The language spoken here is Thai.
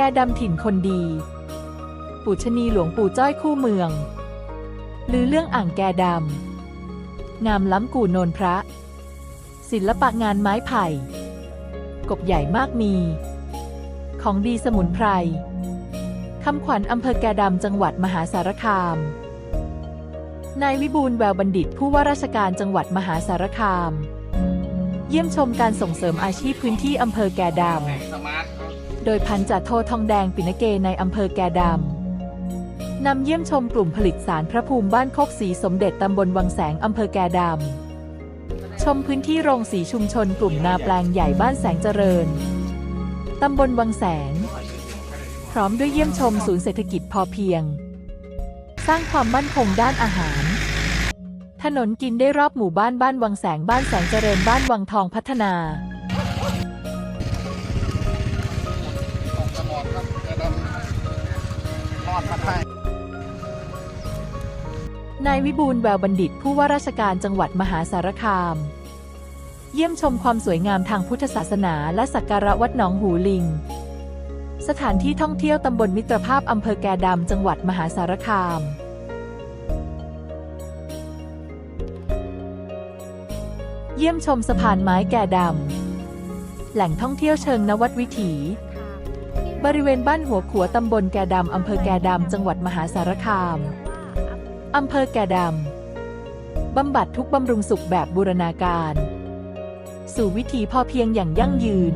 แก่ดำถิ่นคนดี ปู่ชนีหลวงปู่จ้อยคู่เมือง หรือเรื่องอ่างแก่ดำ งามล้ำกู่โนนพระ ศิลปะงานไม้ไผ่ กบใหญ่มากมี ของดีสมุนไพร คำขวัญอำเภอแก่ดำจังหวัดมหาสารคาม นายวิบูลแววบัณฑิตผู้ว่าราชการจังหวัดมหาสารคาม เยี่ยมชมการส่งเสริมอาชีพพื้นที่อำเภอแก่ดำ โดยพันจ่าโททองแดงปินเกในอำเภอแกดำ นำเยี่ยมชมกลุ่มผลิตสารพระภูมิบ้านโคกสีสมเด็จตำบลวังแสงอำเภอแกดำ ชมพื้นที่โรงสีชุมชนกลุ่มนาแปลงใหญ่บ้านแสงเจริญ ตำบลวังแสง พร้อมด้วยเยี่ยมชมศูนย์เศรษฐกิจพอเพียง สร้างความมั่นคงด้านอาหาร ถนนกินได้รอบหมู่บ้านบ้านวังแสงบ้านแสงเจริญบ้านวังทองพัฒนา นายวิบูลแววบัณฑิตผู้ว่าราชการจังหวัดมหาสารคาม เยี่ยมชมความสวยงามทางพุทธศาสนาและสักการะวัดหนองหูลิง สถานที่ท่องเที่ยวตำบลมิตรภาพอำเภอแกดำจังหวัดมหาสารคามเยี่ยมชมสะพานไม้แก่ดำ แหล่งท่องเที่ยวเชิงนวัดวิถี บริเวณบ้านหัวขัวตำบลแก่ดำอำเภอแก่ดำจังหวัดมหาสารคามอำเภอแก่ดำบำบัดทุกบำรุงสุขแบบบูรณาการ สู่วิถีพอเพียงอย่างยั่งยืน